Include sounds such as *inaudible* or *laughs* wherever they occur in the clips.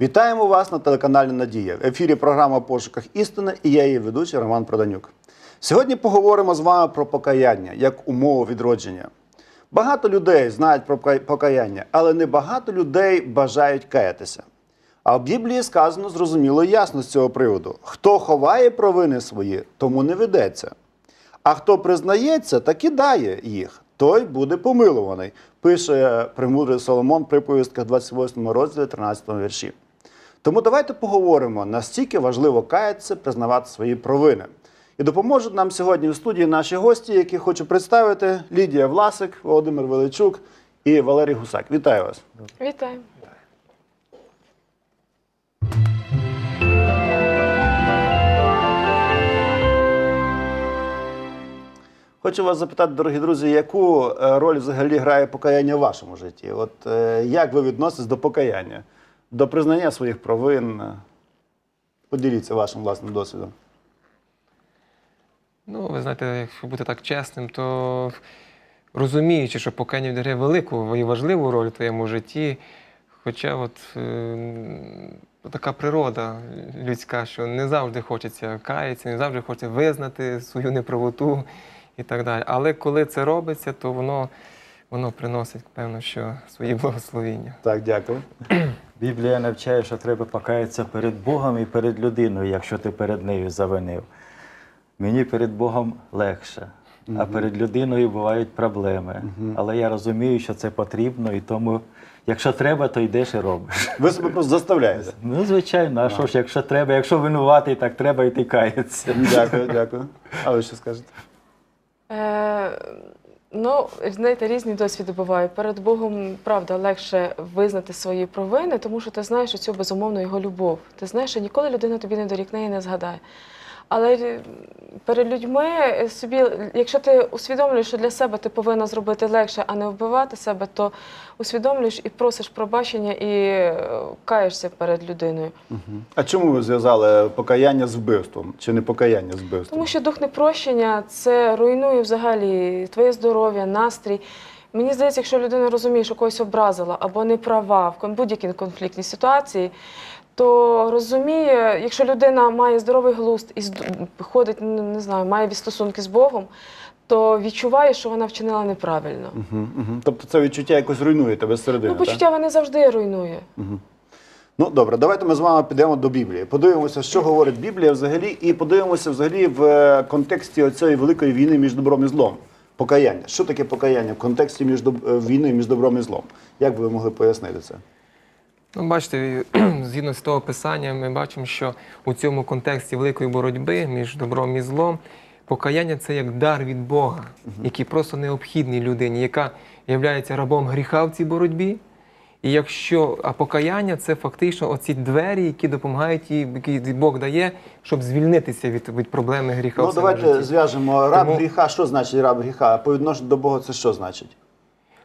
Вітаємо вас на телеканалі Надія. В ефірі програма «Пошуках істини і я її ведучий Роман Проданюк. Сьогодні поговоримо з вами про покаяння як умову відродження. Багато людей знають про покаяння, але не багато людей бажають каятися. А в Біблії сказано зрозуміло і ясно з цього приводу: хто ховає провини свої, тому не ведеться. А хто признається та кидає їх, той буде помилуваний, пише премудрий Соломон в приповістках 28 розділі 13 вірші. Тому давайте поговоримо, настільки важливо каятися, признавати свої провини. І допоможуть нам сьогодні в студії наші гості, які хочу представити: Лідія Власик, Володимир Величук і Валерій Гусак. Вітаю вас! Вітаю. Хочу вас запитати, дорогі друзі, яку е, роль взагалі грає покаяння в вашому житті? От е, як ви відноситесь до покаяння, до признання своїх провин? Поділіться вашим власним досвідом. Ну, ви знаєте, якщо бути так чесним, то розуміючи, що покаяння відіграє велику і важливу роль в твоєму житті, хоча от е, така природа людська, що не завжди хочеться каятися, не завжди хочеться визнати свою неправоту і так далі. Але коли це робиться, то воно, воно приносить, певно, що свої благословіння. Так, дякую. Біблія навчає, що треба покаятися перед Богом і перед людиною, якщо ти перед нею завинив. Мені перед Богом легше, а перед людиною бувають проблеми. Але я розумію, що це потрібно, і тому, якщо треба, то йдеш і робиш. *laughs* Ви себе просто заставляєте. Ну, звичайно, а що ж, якщо треба, якщо винуватий, так треба йти каятися. Дякую, дякую. А ви що скажете? Ну, знаєте, різні досвіди бувають. Перед Богом, правда, легше визнати свої провини, тому що ти знаєш цю безумовно його любов. Ти знаєш, що ніколи людина тобі не дорікне і не згадає. Але е, перед людьми е, собі, якщо ти усвідомлюєш, що для себе ти повинна зробити легше, а не вбивати себе, то усвідомлюєш і просиш пробачення і е, каєшся перед людиною. А чому ви зв'язали покаяння з вбивством? Чи не покаяння з вбивством? Тому що дух непрощення це руйнує взагалі твоє здоров'я, настрій. Мені здається, якщо людина розуміє, що когось образила або не права в будь-якій конфліктній ситуації, то розуміє, якщо людина має здоровий глузд і ходить, ну, не знаю, має стосунки з Богом, то відчуває, що вона вчинила неправильно. Угу, угу. Тобто це відчуття якось руйнує тебе зсередини, Ну, почуття вони завжди руйнує. Ну добре, давайте ми з вами підемо до Біблії. Подивимося, що говорить Біблія взагалі, і подивимося взагалі в е, контексті цієї великої війни між добром і злом. Покаяння. Що таке покаяння в контексті між доб- е, війни між добром і злом? Як би ви могли пояснити це? Ну, бачите, згідно з того писання, ми бачимо, що у цьому контексті великої боротьби між добром і злом покаяння це як дар від Бога, який просто необхідний людині, яка є рабом гріха в цій боротьбі. І якщо а покаяння це фактично оці двері, які допомагають їй, які Бог дає, щоб звільнитися від, від проблеми гріха. Ну в давайте житті. зв'яжемо раб Тому- гріха. Що значить раб гріха? По відношенню до Бога це що значить?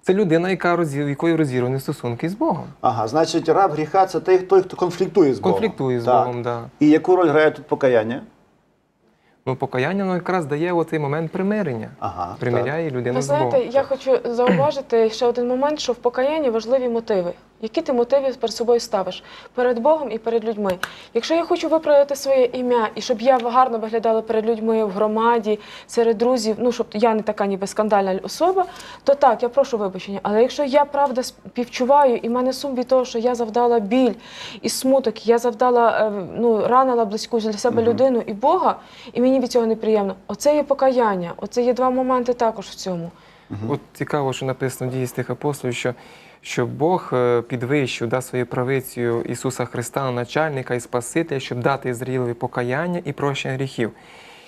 Це людина, яка розір, якої розірвані стосунки з Богом. Ага, значить, раб гріха це той, хто конфліктує з Богом. Конфліктує з Так. Богом, да. І яку роль грає тут покаяння? Ну, покаяння ну, якраз дає оцей момент примирення. Ага, Примиряє людину Ви з Богом. знаєте, я хочу зауважити ще один момент, що в покаянні важливі мотиви. Які ти мотиви перед собою ставиш перед Богом і перед людьми? Якщо я хочу виправити своє ім'я і щоб я гарно виглядала перед людьми в громаді, серед друзів, ну щоб я не така ніби скандальна особа, то так, я прошу вибачення. Але якщо я правда співчуваю і в мене сум від того, що я завдала біль і смуток, я завдала е, ну ранила близьку для себе людину і Бога, і мені від цього неприємно. Оце є покаяння. Оце є два моменти також в цьому. От цікаво, що написано в дії тих апостолів, що, що Бог е, підвищив да, своєю правицею Ісуса Христа начальника і Спасителя, щоб дати Ізраїлеві покаяння і прощення гріхів.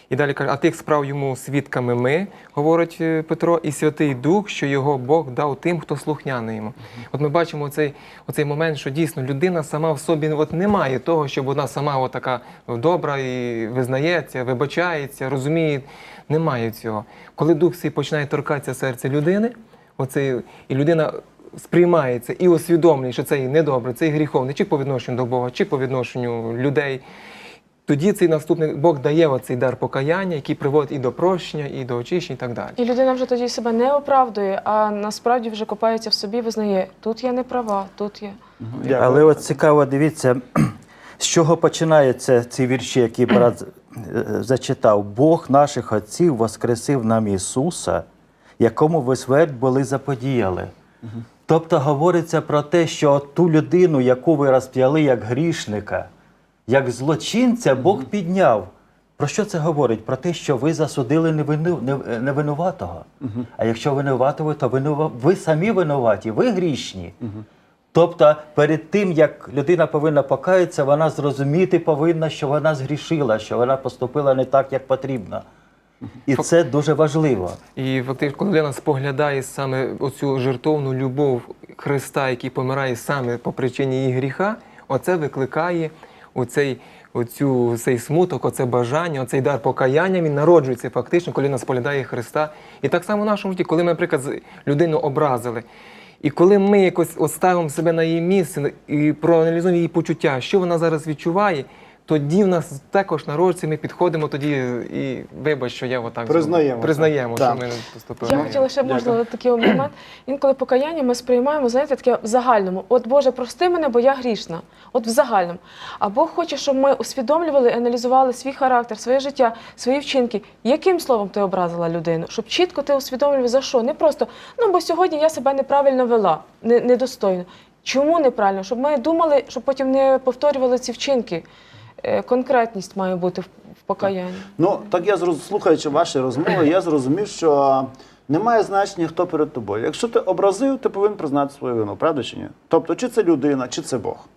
І далі каже, а тих справ йому свідками ми, говорить е, Петро, і Святий Дух, що його Бог дав тим, хто слухняний йому. От ми бачимо оцей, оцей момент, що дійсно людина сама в собі от не має того, щоб вона сама от така добра і визнається, вибачається, розуміє. Немає цього. Коли дух свій починає торкатися серця людини, оцей, і людина сприймає це і усвідомлює, що це і недобре, це і гріховне, чи по відношенню до Бога, чи по відношенню людей. тоді цей наступний Бог дає оцей дар покаяння, який приводить і до прощення, і до очищення, і так далі. І людина вже тоді себе не оправдує, а насправді вже копається в собі, визнає, тут я не права, тут я. Дякую. Але от цікаво, дивіться, *clears throat* з чого починаються ці вірші, які брат е, зачитав. Бог наших отців воскресив нам Ісуса, якому ви смерть були заподіяли. Тобто говориться про те, що ту людину, яку ви розп'яли як грішника, як злочинця, Бог підняв. Про що це говорить? Про те, що ви засудили невину, не- невинуватого. А якщо винуватого, то винува... ви самі винуваті, ви грішні. Тобто, перед тим, як людина повинна покаятися, вона зрозуміти повинна, що вона згрішила, що вона поступила не так, як потрібно. І це дуже важливо. І фактично, коли людина споглядає саме оцю жертовну любов Христа, який помирає саме по причині її гріха, оце викликає оцей, оцю, цей смуток, оце бажання, оцей дар покаяння, він народжується фактично, коли людина споглядає Христа. І так само в нашому житті, коли ми, наприклад, людину образили. І коли ми якось от ставимо себе на її місце і проаналізуємо її почуття, що вона зараз відчуває, тоді в нас також народжується, ми підходимо тоді і вибач, що я отак Признаємо признаємо, що ми не поступили. Я хотіла ще можливо такий момент. Інколи покаяння ми сприймаємо, знаєте, таке в загальному. От Боже, прости мене, бо я грішна. От в загальному. А Бог хоче, щоб ми усвідомлювали, і аналізували свій характер, своє життя, свої вчинки. Яким словом ти образила людину? Щоб чітко ти усвідомлював за що. Не просто ну бо сьогодні я себе неправильно вела, не- недостойно. Чому неправильно? Щоб ми думали, щоб потім не повторювали ці вчинки. Е, Конкретність має бути в покаянні. Ну, так я слухаючи ваші розмови, я зрозумів, що немає значення, хто перед тобою. Якщо ти образив, ти повинен признати свою вину, правда чи ні? Тобто, чи це людина, чи це Бог?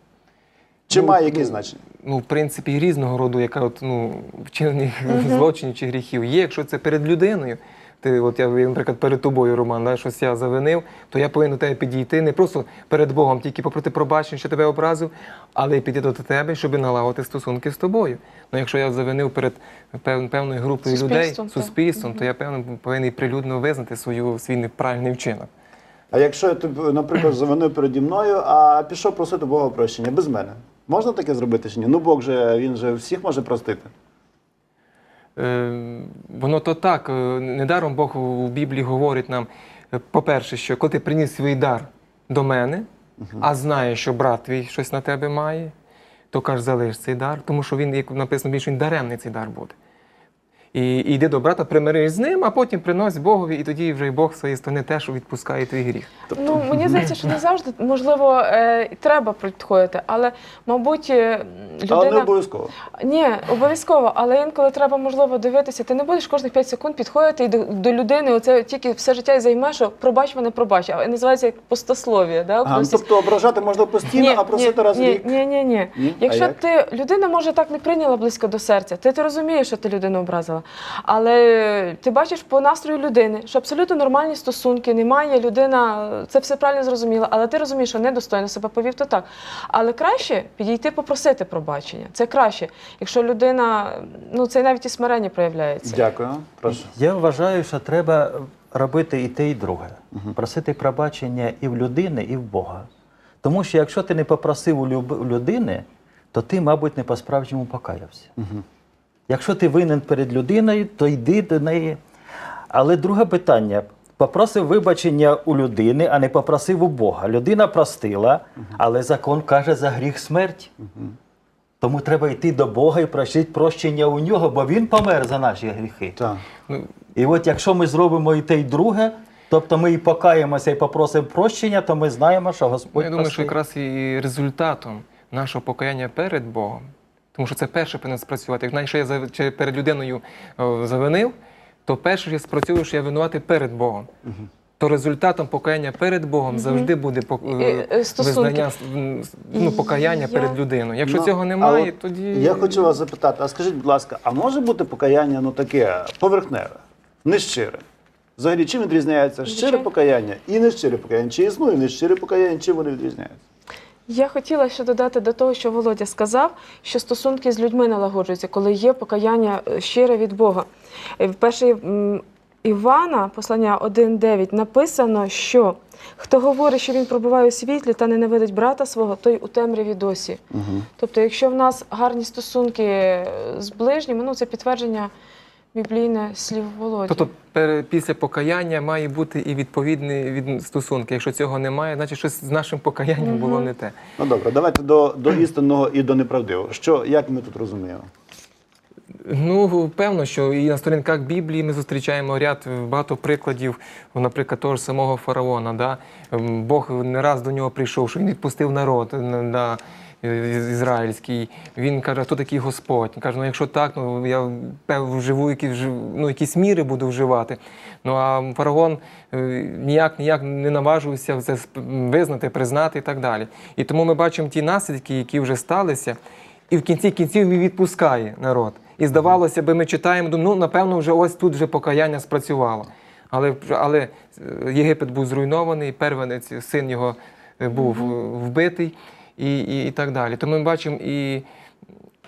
Чи Ну, має ну, значення? ну, в принципі, різного роду, яка от, ну, вчинені злочинів чи гріхів є. Якщо це перед людиною, ти, от я, наприклад, перед тобою, Роман, да, щось я завинив, то я повинен до тебе підійти не просто перед Богом, тільки попроти пробачення, що тебе образив, але й підійти до тебе, щоб налагодити стосунки з тобою. Ну, якщо я завинив перед пев- певною групою людей, Суспільством, суспільством, то я певно повинен прилюдно визнати свою свій неправильний вчинок. А якщо я, тобі, наприклад, завинив переді мною, а пішов просити Бога прощення без мене, можна таке зробити чи ні? Ну Бог же він же всіх може простити. Е, Воно то так. е, Недаром Бог у Біблії говорить нам, е, по-перше, що коли ти приніс свій дар до мене, а знаєш, що брат твій щось на тебе має, то каже, залиш цей дар, тому що він, як написано, більше він даремний цей дар буде. І, і йди до брата, примирись з ним, а потім принось Богові, і тоді вже й Бог своєї сторони теж відпускає твій гріх. Ну, мені здається, що не завжди можливо е, треба підходити, але мабуть, е, Але не обов'язково. ні, обов'язково, але інколи треба можливо дивитися. Ти не будеш кожних 5 секунд підходити і до, до людини. Оце тільки все життя і займе, що пробач мене, пробач. А називається як пустослов'я. Да? Ага, ну, тобто ображати можна постійно, а просити раз ні, рік. ні, ні, ні. Ні? Якщо ти людина може так не прийняла близько до серця, ти, ти розумієш, що ти людину образила. Але ти бачиш по настрою людини, що абсолютно нормальні стосунки, немає людина, це все правильно зрозуміла, але ти розумієш, що недостойно себе повів, то так. Але краще підійти попросити пробачення. Це краще. Якщо людина, ну це навіть і смирення проявляється. Дякую. Прошу. Я вважаю, що треба робити і те, і друге. Просити пробачення і в людини, і в Бога. Тому що якщо ти не попросив у людини, то ти, мабуть, не по-справжньому покаявся. Якщо ти винен перед людиною, то йди до неї. Але друге питання: попросив вибачення у людини, а не попросив у Бога. Людина простила, але закон каже за гріх смерть. Тому треба йти до Бога і просити прощення у нього, бо він помер за наші гріхи. Так. Ну, І от якщо ми зробимо і те, і друге, тобто ми і покаємося, і попросимо прощення, то ми знаємо, що Господь Ну, я думаю, що якраз і результатом нашого покаяння перед Богом, тому що це перше повинно спрацювати. Як якщо я перед людиною завинив, то перше, що я спрацюю, що я винувати перед Богом. То результатом покаяння перед Богом завжди буде е, е, визнання ну, покаяння Я- перед людиною. Якщо Ну, цього немає, от тоді Я хочу вас запитати, а скажіть, будь ласка, а може бути покаяння ну таке поверхневе, нещире? Взагалі, чим відрізняється щире покаяння і нещире покаяння? Чи існує нещире покаяння, чим вони відрізняються? Я хотіла ще додати до того, що Володя сказав, що стосунки з людьми налагоджуються, коли є покаяння е, щире від Бога. Е, Перший Івана, послання 1.9, написано, що хто говорить, що він пробуває у світлі та ненавидить брата свого, той у темряві досі. Угу. Тобто, якщо в нас гарні стосунки з ближніми, ну це підтвердження біблійне слів Володі. Тобто після покаяння має бути і відповідні від стосунки. Якщо цього немає, значить щось з нашим покаянням було не те. Ну добре, давайте до, до істинного і до неправдивого. Що, як ми тут розуміємо? Ну, певно, що і на сторінках Біблії ми зустрічаємо ряд багато прикладів, наприклад, того ж самого фараона. Да? Ем, Бог не раз до нього прийшов, що він відпустив народ да, ізраїльський. Він каже, хто такий Господь? Він каже, ну якщо так, ну я пев вживу якісь, ну, якісь міри буду вживати. Ну а фараон е, ніяк ніяк не наважився це визнати, признати і так далі. І тому ми бачимо ті наслідки, які вже сталися, і в кінці кінців він відпускає народ. І здавалося би, ми читаємо, ну напевно, вже ось тут вже покаяння спрацювало. Але, але е, Єгипет був зруйнований, первенець, син його е, був е, вбитий і, і, і так далі. Тому ми бачимо і,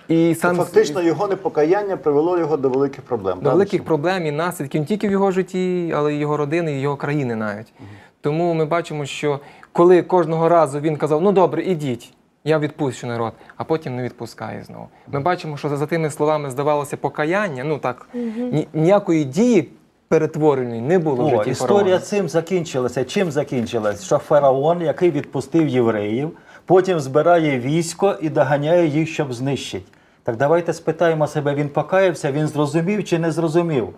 і Це сам фактично його непокаяння привело його до великих проблем. до так? великих проблем і наслідків не тільки в його житті, але й його родини, і його країни навіть. Тому ми бачимо, що коли кожного разу він казав, ну добре, ідіть, я відпущу народ, а потім не відпускає знову. Ми бачимо, що за, за тими словами здавалося покаяння, ну так, ні, ніякої дії перетвореної не було в житті історія фараона. цим закінчилася. Чим закінчилась? Що фараон, який відпустив євреїв, потім збирає військо і доганяє їх, щоб знищити. Так давайте спитаємо себе, він покаявся, він зрозумів чи не зрозумів.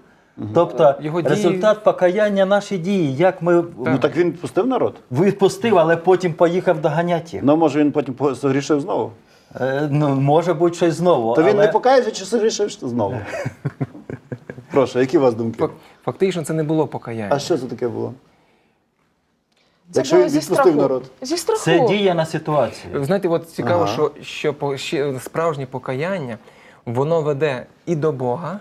Тобто Його дії- результат покаяння наші дії, як ми Ну так він відпустив народ? відпустив, але потім поїхав доганяти їх. Ну може він потім по- согрішив знову? Е, ну, може бути щось знову. То він не покаявся чи согрішив знову? *laughs* Прошу, які у вас думки? Фактично це не було покаяння. А що це таке було? Це Якщо було він зі відпустив страху. народ? Зі страху. Це дія на ситуацію. Ви Знаєте, от цікаво, Ага. що, що по- ще справжнє покаяння воно веде і до Бога,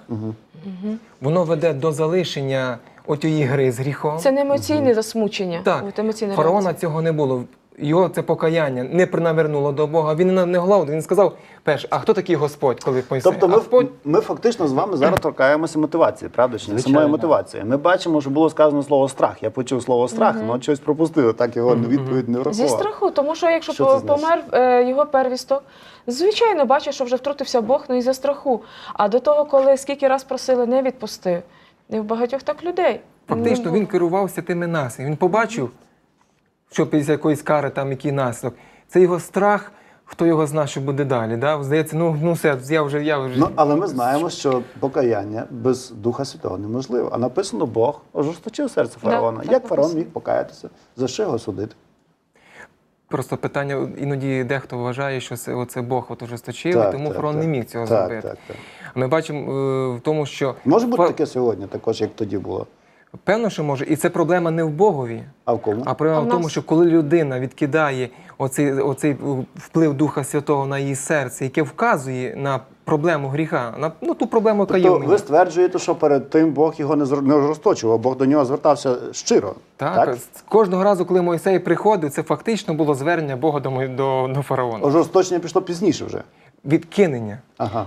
воно веде до залишення отієї гри з гріхом. Це не емоційне засмучення. Так, от емоційна фараона реакція. цього не було. Його це покаяння не принавернуло до Бога. Він не- не головний. Він сказав перш, а хто такий Господь, коли Мойсей? Тобто ми, Господь ми фактично з вами зараз торкаємося мотивації, правда? Чи не Звичайно. самої мотивації? Ми бачимо, що було сказано слово страх. Я почув слово страх, але щось пропустили, так його відповідь не Зі страху, тому що якщо Що по- помер е, його первісток, звичайно, бачиш, що вже втрутився Бог, ну і за страху. А до того, коли скільки раз просили, не відпустив. І в багатьох так людей. фактично Ну, він керувався тими наслідками. Він побачив, що після якоїсь кари там який наслідок. Це його страх. Хто його знає, що буде далі? Да? Здається, ну, ну все, я вже, я вже. Ну, але ми знаємо, що покаяння без Духа Святого неможливо. А написано Бог ожесточив серце фараона. так Як фараон міг покаятися? За що його судити? Просто питання, іноді дехто вважає, що це, оце Бог от ожесточив, Так, і тому так, фараон так. не міг цього Так, зробити. так, так. Ми бачимо е, в тому, що Може бути таке сьогодні, також, як тоді було. Певно, що може, і це проблема не в Богові, А в кому? а проблема А в в тому, що коли людина відкидає оцей, оцей вплив Духа Святого на її серце, яке вказує на проблему гріха, на ну, ту проблему Тобто каюння. ви стверджуєте, що перед тим Бог його не не ожесточував, Бог до нього звертався щиро. Так, кожного разу, коли Мойсей приходив, це фактично було звернення Бога до, до, до фараона. Ожесточення пішло пізніше вже. Відкинення. Ага.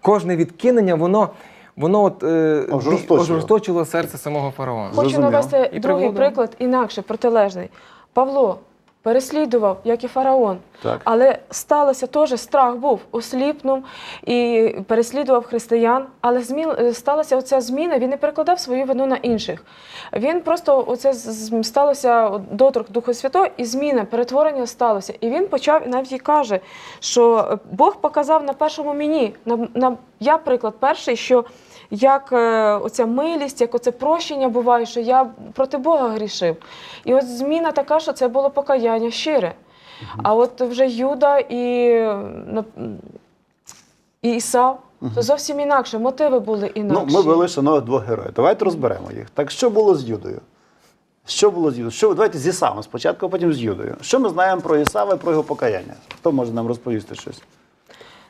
Кожне відкинення, воно, воно от, е, Ожорсточило. ожорсточило серце самого фараона. Хочу Зрозуміло. навести І другий приводимо. приклад, інакше, протилежний. Павло переслідував, як і фараон. Так. Але сталося теж страх був, осліпнув і переслідував християн. Але змін, е, сталася оця зміна, він не перекладав свою вину на інших. Він просто оце з- сталося доторк Духа Святого, і зміна, перетворення сталося. І він почав і навіть і каже, що Бог показав на першому мені. На, на, я приклад перший, що як е, оця милість, як оце прощення буває, що я проти Бога грішив. І от зміна така, що це було покаяння щире. А от вже Юда і, і Ісав, то зовсім інакше, мотиви були Ну, ми вели шановних двох героїв. Давайте розберемо їх. Так що було з Юдою? Що було з Юдою? Що, давайте з Ісавом спочатку, а потім з Юдою. Що ми знаємо про Ісава і про його покаяння? Хто може нам розповісти щось?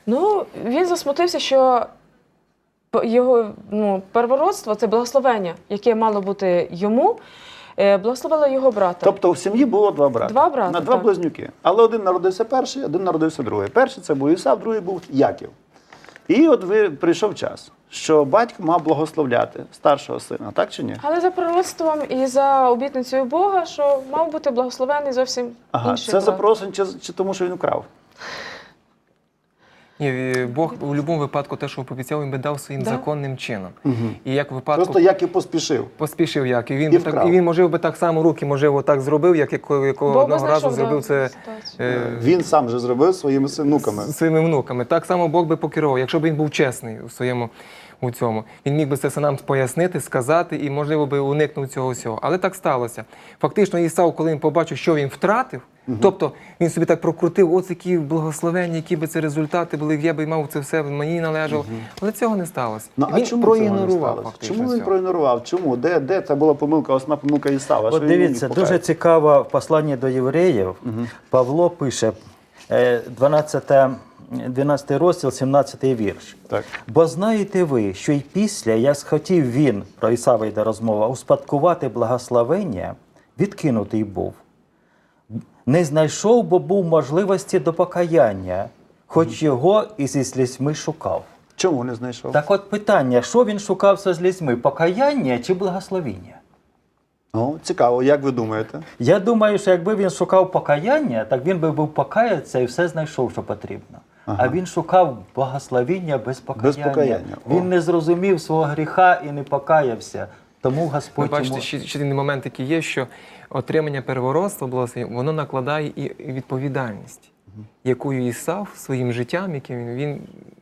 Ну, він засмутився, що його ну, первородство це благословення, яке мало бути йому, е, благословило його брата. Тобто в сім'ї було два брати. Два брати, На два так. близнюки. Але один народився перший, один народився другий. Перший це був Ісав, другий був Яків. І от ви прийшов час, що батько мав благословляти старшого сина, так чи ні? Але за пророцтвом і за обітницею Бога, що мав бути благословений зовсім Ага, інший це брат. запросин чи, чи тому, що він украв? Ні, е, Бог у будь-якому випадку те, що пообіцяв, він би дав своїм Да. законним чином. І як випадку Просто як і поспішив. поспішив, як і він І так, і він можливо би так само руки, можливо, так зробив, як якого, якого одного разу зробив це е, Він сам же зробив своїми синуками. своїми внуками. Так само Бог би покерував, якщо б він був чесний у своєму у цьому. Він міг би це нам пояснити, сказати і, можливо, би уникнув цього всього. Але так сталося. Фактично, Ісав, коли він побачив, що він втратив, тобто він собі так прокрутив, ось які благословення, які би це результати були, я би мав це все мені належало. Але цього не сталося. Ну, а він чому проігнорував сталося? Чому він цього. проігнорував? Чому? Де, де це була помилка, основна помилка Ісава? От дивіться, дуже цікаво в посланні до євреїв. Павло пише, е, 12, 12 розділ, 17 вірш. Так. Бо знаєте ви, що й після, як схотів він, про Ісава йде розмова, успадкувати благословення, відкинутий був. Не знайшов, бо був можливості до покаяння, хоч його і зі слізьми шукав. Чому не знайшов? Так от питання, що він шукав зі слізьми, покаяння чи благословіння? Ну, цікаво, як ви думаєте? Я думаю, що якби він шукав покаяння, так він би був покаятися і все знайшов, що потрібно. Ага. А він шукав благословіння без покаяння. Без покаяння. О. Він не зрозумів свого гріха і не покаявся. Тому Господь. Ви бачите, йому... ще, ще один момент такий є, що отримання первородства благословення, воно накладає і відповідальність, якою Ісав своїм життям, яким він, він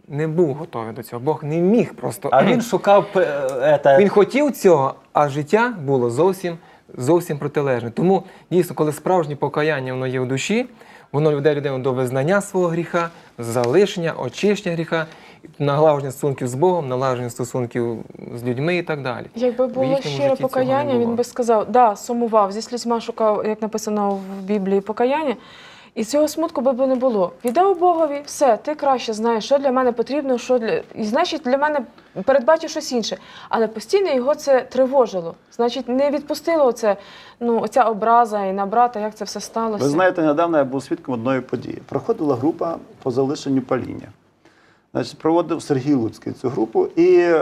не був готовий до цього. Бог не міг просто. А він шукав е, Він хотів цього, а життя було зовсім, зовсім протилежне. Тому дійсно, коли справжнє покаяння воно є в душі, воно веде людину до визнання свого гріха, залишення, очищення гріха, налагодження стосунків з Богом, налагодження стосунків з людьми і так далі. Якби було щире покаяння, він би сказав, да, сумував, зі слізьма шукав, як написано в Біблії, покаяння. І цього смутку би не було. Віддав Богові, все, ти краще знаєш, що для мене потрібно, що для. І значить, для мене передбачив щось інше. Але постійно його це тривожило. Значить, не відпустило це, ну, оця образа і на брата, як це все сталося. Ви знаєте, недавно я був свідком одної події. Проходила група по залишенню паління. Значить, проводив Сергій Луцький цю групу, і е,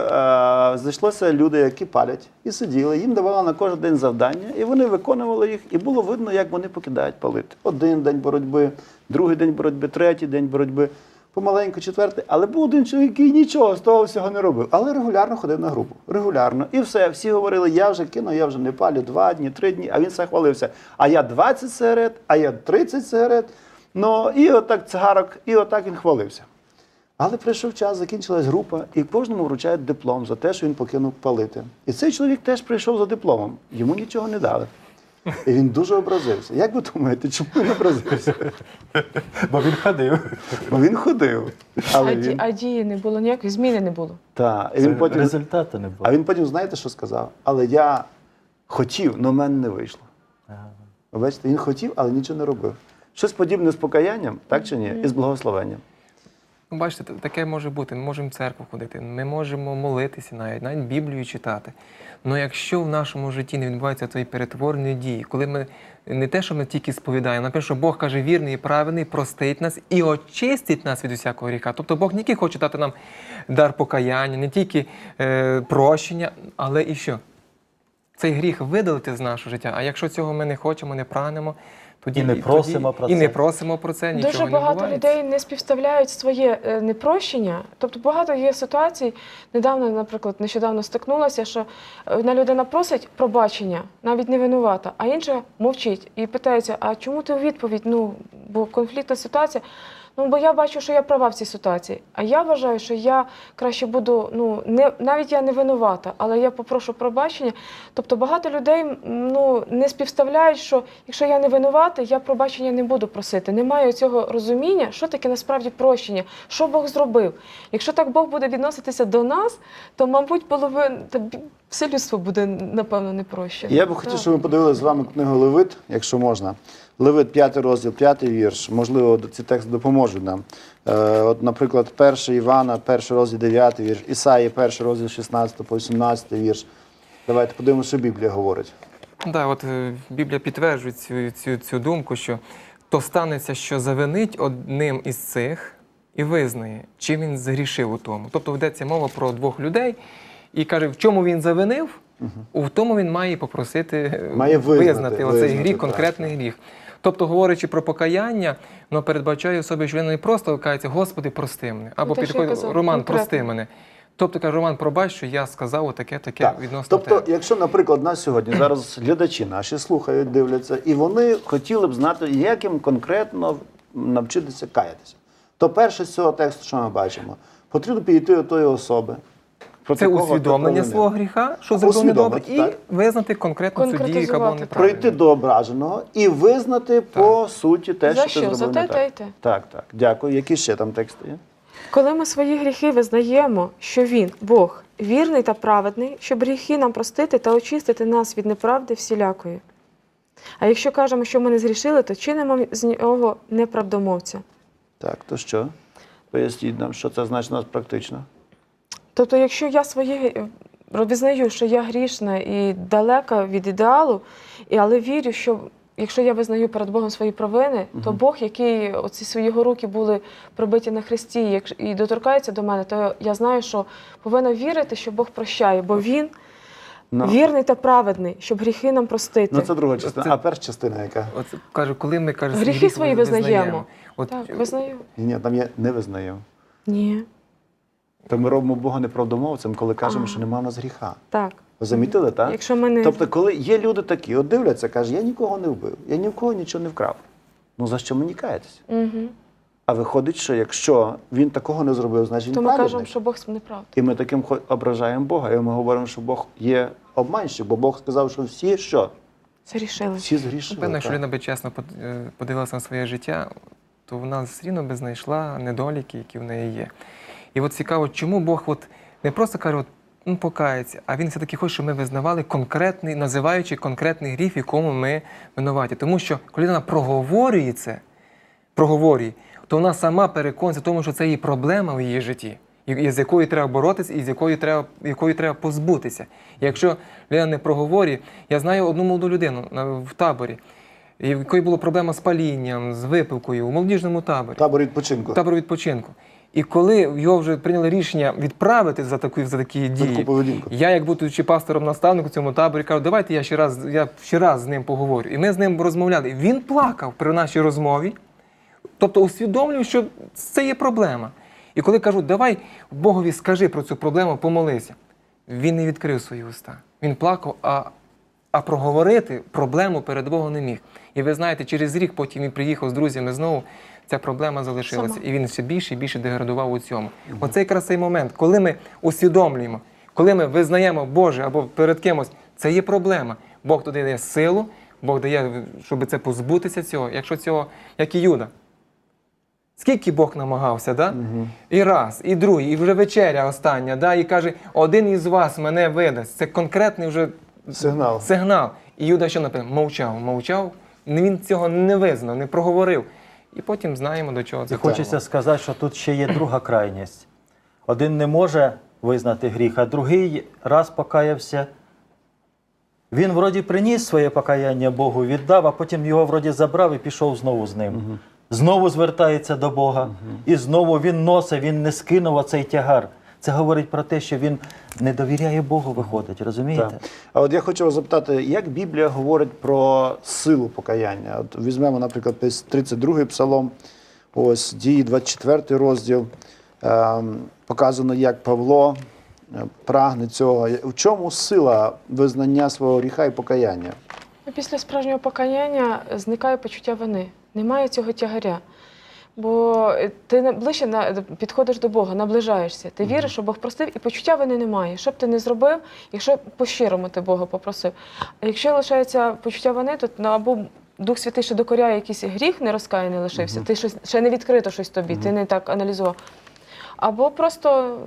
зайшлося люди, які палять, і сиділи. Їм давали на кожен день завдання, і вони виконували їх, і було видно, як вони покидають палити. Один день боротьби, другий день боротьби, третій день боротьби, помаленьку, четвертий. Але був один чоловік, який нічого з того всього не робив, але регулярно ходив на групу. Регулярно. І все. Всі говорили, я вже кину, я вже не палю два дні, три дні, а він все хвалився. А я 20 сигарет, а я 30 сигарет. Ну, і отак цигарок, і отак він хвалився. Але прийшов час, закінчилась група, і кожному вручають диплом за те, що він покинув палити. І цей чоловік теж прийшов за дипломом. Йому нічого не дали. І він дуже образився. Як ви думаєте, чому він образився? Бо він ходив. Бо він ходив. Але а, ді, він... а дії не було, ніякої зміни не було. Та, і він потім... Результату не було. А він потім, знаєте, що сказав? Але я хотів, але в мене не вийшло. Ви бачите, він хотів, але нічого не робив. Щось подібне з покаянням, так чи ні? І з благословенням. Ну, бачите, таке може бути. Ми можемо в церкву ходити, ми можемо молитися навіть, навіть Біблію читати. Але якщо в нашому житті не відбувається цієї перетворної дії, коли ми не те, що ми тільки сповідаємо, наприклад, що Бог каже вірний і правильний, простить нас і очистить нас від усякого гріха. Тобто Бог не тільки хоче дати нам дар покаяння, не тільки е, прощення, але і що? Цей гріх видалити з нашого життя. А якщо цього ми не хочемо, не прагнемо, тоді І не просимо тоді, про і це. не просимо про це. Нічого Дуже багато не людей не співставляють своє е, непрощення. Тобто багато є ситуацій. Недавно, наприклад, нещодавно стикнулася, що одна людина просить пробачення, навіть не винувата, а інша мовчить і питається: а чому ти у відповідь? Ну, бо конфліктна ситуація. Ну, бо я бачу, що я права в цій ситуації. А я вважаю, що я краще буду, ну не навіть я не винувата, але я попрошу пробачення. Тобто багато людей ну не співставляють, що якщо я не винувата, я пробачення не буду просити. Немає цього розуміння, що таке насправді прощення, що Бог зробив. Якщо так Бог буде відноситися до нас, то мабуть половин та бі- все людство буде напевно не прощене. Я би хотів, щоб ми подивилися з вами книгу Левит, якщо можна. Левит, п'ятий розділ, п'ятий вірш. Можливо, ці тексти допоможуть нам. Е, от, наприклад, 1 Івана, перший розділ, 9 вірш, Ісаї, перший розділ 16 по 18 вірш. Давайте подивимося, що Біблія говорить. Да, от е, Біблія підтверджує цю, цю, цю думку, що то станеться, що завинить одним із цих, і визнає, чи він згрішив у тому. Тобто ведеться мова про двох людей, і каже, в чому він завинив, у тому він має попросити Має визнати, оцей визнати, гріх, так, конкретний гріх. Тобто, говорячи про покаяння, воно передбачає собі, що він не просто кається, Господи, прости мене, або те, підходить Роман, конкретно. прости мене. Тобто каже, Роман, пробач, що я сказав отаке, таке Так. відносно Тобто, тебе. якщо, наприклад, нас сьогодні зараз глядачі наші слухають, дивляться, і вони хотіли б знати, як їм конкретно навчитися каятися, то перше з цього тексту, що ми бачимо, потрібно підійти до тої особи. Проти Це кого ти усвідомлення провинив. свого гріха, що зробив недобре, і так. визнати конкретно цю дію, яка була Конкретизувати. неправильна. Прийти до ображеного і визнати по суті те, За що що? ти За зробив те не та так. те. Так, так. Дякую. Які ще там тексти є? Коли ми свої гріхи визнаємо, що Він, Бог, вірний та праведний, щоб гріхи нам простити та очистити нас від неправди всілякої. А якщо кажемо, що ми не згрішили, то чинимо з нього неправдомовця. Так, то що? Поясніть нам, що це значить у нас практично. Тобто, якщо я свої визнаю, що я грішна і далека від ідеалу, але вірю, що якщо я визнаю перед Богом свої провини, то Бог, який оці свої руки були прибиті на хресті, як- і доторкається до мене, то я знаю, що повинна вірити, що Бог прощає, бо Він Ну, вірний та праведний, щоб гріхи нам простити. ну це друга частина. Це- А перша частина яка? От каже, коли ми каже, Гріхи свої визнаємо. визнаємо. От Так, визнаю. Ні, там я не визнаю. Ні. То ми робимо Бога неправдомовцем, коли кажемо, Ага. що немає в нас гріха. Так. Ви замітили, так? Якщо ми не Тобто, коли є люди такі, от дивляться, каже, я нікого не вбив, я ні в кого нічого не вкрав. Ну за що мені каятися? угу. А виходить, що якщо він такого не зробив, значить він то ми кажемо, що Бог неправда. І ми таким ображаємо Бога. І ми говоримо, що Бог є обманщик, бо Бог сказав, що всі що? Це рішили. Всі згрішили. Певно, якщо людина би чесно е, подивилася на своє життя, то вона все рівно би знайшла недоліки, які в неї є. І от цікаво, чому Бог от не просто каже, от, ну, покається, а він все-таки хоче, щоб ми визнавали конкретний, називаючи конкретний гріх, в якому ми винуваті. Тому що коли вона проговорює це, проговорює, то вона сама переконується в тому, що це її проблема в її житті, і з якою треба боротися, і з якою треба, якою треба позбутися. Якщо людина не проговорює, я знаю одну молоду людину в таборі, в якої була проблема з палінням, з випивкою у молодіжному таборі Табор відпочинку. табор відпочинку. І коли його вже прийняли рішення відправити за такі, за такі дії, поведінку. Я, як будучи пастором наставником цьому таборі, кажу, давайте я ще раз, я ще раз з ним поговорю. І ми з ним розмовляли. Він плакав при нашій розмові, тобто усвідомлював, що це є проблема. І коли кажу, давай Богові скажи про цю проблему, помолися, він не відкрив свої уста. Він плакав, а, а проговорити проблему перед Богом не міг. І ви знаєте, через рік потім він приїхав з друзями знову. Ця проблема залишилася, Сама. і він все більше і більше деградував у цьому. Оцей якраз цей момент, коли ми усвідомлюємо, коли ми визнаємо Боже або перед кимось, це є проблема. Бог туди дає силу, Бог дає, щоб це позбутися цього. Якщо цього, як і Юда. Скільки Бог намагався, да? і раз, і другий, і вже вечеря остання, да? і каже, один із вас мене видасть. Це конкретний вже Сигнал. сигнал. І Юда що напевно? Мовчав, мовчав. Він цього не визнав, не проговорив. І потім знаємо, до чого це І хочеться сказати, що тут ще є друга крайність. Один не може визнати гріх, а другий раз покаявся. Він вроді приніс своє покаяння Богу, віддав, а потім його вроді забрав і пішов знову з ним. Знову звертається до Бога. І знову він носить, він не скинув оцей тягар. Це говорить про те, що він не довіряє Богу, виходить, розумієте? Так. А от я хочу вас запитати, як Біблія говорить про силу покаяння? От візьмемо, наприклад, 32-й псалом, ось дії 24 розділ. Ем, показано, як Павло е, прагне цього. В чому сила визнання свого гріха і покаяння? Ну, Після справжнього покаяння зникає почуття вини. Немає цього тягаря. Бо е, ти ближче на, підходиш до Бога, наближаєшся. Ти віриш, що Бог простив, і почуття вини немає. Що б ти не зробив, якщо по-щирому ти Бога попросив. А якщо лишається почуття вини, то ну, або Дух Святий ще докоряє якийсь гріх, нерозкаяний лишився, ти щось ще не відкрито щось тобі, ти не так аналізував. Або просто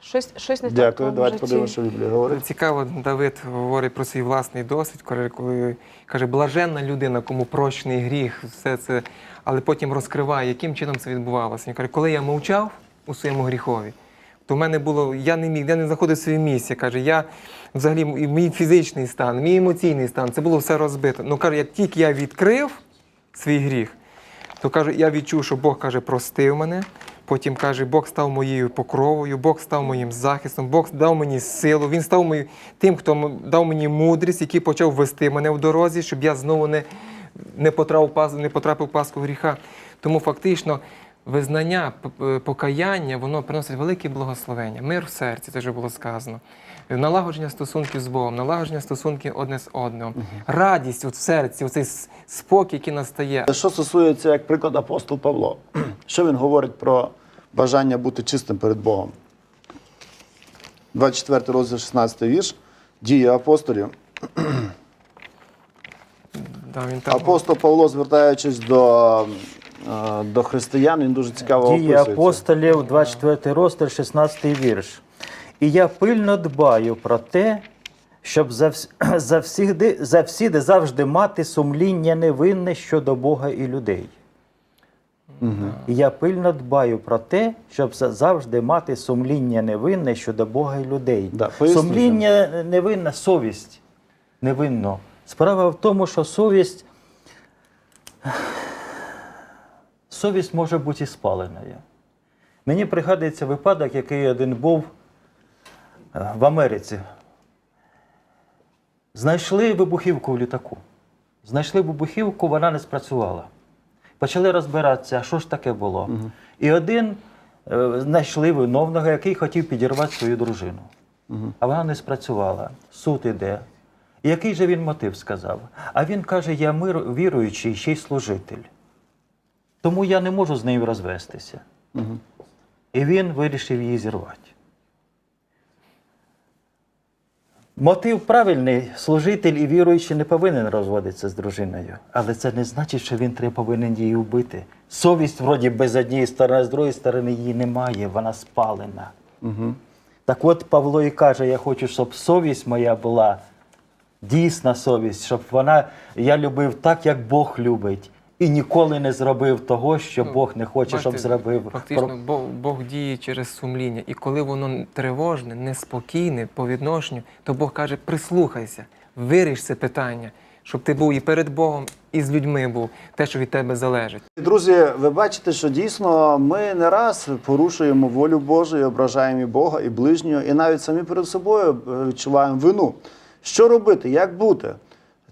щось, щось не так. Дякую. Давайте подивимося, що Біблія говорить. Цікаво, Давид говорить про свій власний досвід, коли- коли каже, блаженна людина, кому прощений гріх, все це, але потім розкриває, яким чином це відбувалося. Він каже, коли я мовчав у своєму гріхові, то в мене було, я не міг, я не знаходив своє місце. Каже, я взагалі мій фізичний стан, мій емоційний стан, це було все розбито. Ну каже, як тільки я відкрив свій гріх, то каже, я відчув, що Бог каже, простив мене, Потім каже, Бог став моєю покровою, Бог став моїм захистом, Бог дав мені силу, Він став мої, тим, хто дав мені мудрість, який почав вести мене в дорозі, щоб я знову не, не, потрапив, не потрапив паску гріха. Тому фактично визнання, покаяння, воно приносить велике благословення, мир в серці, це вже було сказано. Налагодження стосунків з Богом, налагодження стосунків одне з одним, радість от в серці, оцей спокій, який настає. Що стосується, як приклад, апостол Павло, що він говорить про бажання бути чистим перед Богом? 24 розділ, 16 вірш, дії апостолів. Да, він там, Апостол Павло, звертаючись до, е, до християн, він дуже цікаво Дії описує. це. апостолів, 24 розділ, 16 вірш. І я пильно дбаю про те, щоб завс- *clears throat* завсігди, завсіди завжди мати сумління невинне щодо Бога і людей. І я пильно дбаю про те, щоб за- завжди мати сумління невинне щодо Бога і людей. Да, поясніть сумління невинна совість. Невинно. Справа в тому, що совість, совість може бути і спаленою. Мені пригадується випадок, який один був е, в Америці. Знайшли вибухівку в літаку. Знайшли вибухівку, вона не спрацювала. Почали розбиратися, а що ж таке було. І один е, знайшли виновного, який хотів підірвати свою дружину. А вона не спрацювала. Суд іде. І який же він мотив сказав? А він каже: я мир, віруючий, ще й служитель. Тому я не можу з нею розвестися. І він вирішив її зірвати. Мотив правильний, служитель і віруючий не повинен розводитися з дружиною. Але це не значить, що він повинен її вбити. Совість, вроді, би, з однієї сторони, а з другої сторони її немає, вона спалена. Так от Павло і каже: я хочу, щоб совість моя була дійсна совість, щоб вона я любив так, як Бог любить, і ніколи не зробив того, що Ну, Бог не хоче, щоб зробив. Фактично, Бог, Бог діє через сумління. І коли воно тривожне, неспокійне по відношенню, то Бог каже: прислухайся, виріш це питання, щоб ти був і перед Богом, і з людьми був те, що від тебе залежить. Друзі, ви бачите, що дійсно ми не раз порушуємо волю Божу, і ображаємо і Бога, і ближнього, і навіть самі перед собою е, відчуваємо вину. Що робити? Як бути?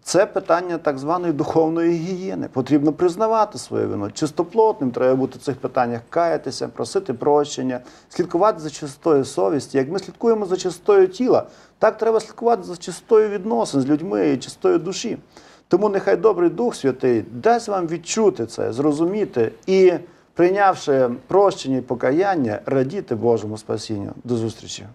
Це питання так званої духовної гігієни. Потрібно признавати своє вину. Чистоплотним треба бути в цих питаннях, каятися, просити прощення, слідкувати за чистою совісті. Як ми слідкуємо за чистою тіла, так треба слідкувати за чистою відносин з людьми і чистою душі. Тому нехай добрий Дух Святий дасть вам відчути це, зрозуміти і, прийнявши прощення і покаяння, радіти Божому спасінню. До зустрічі!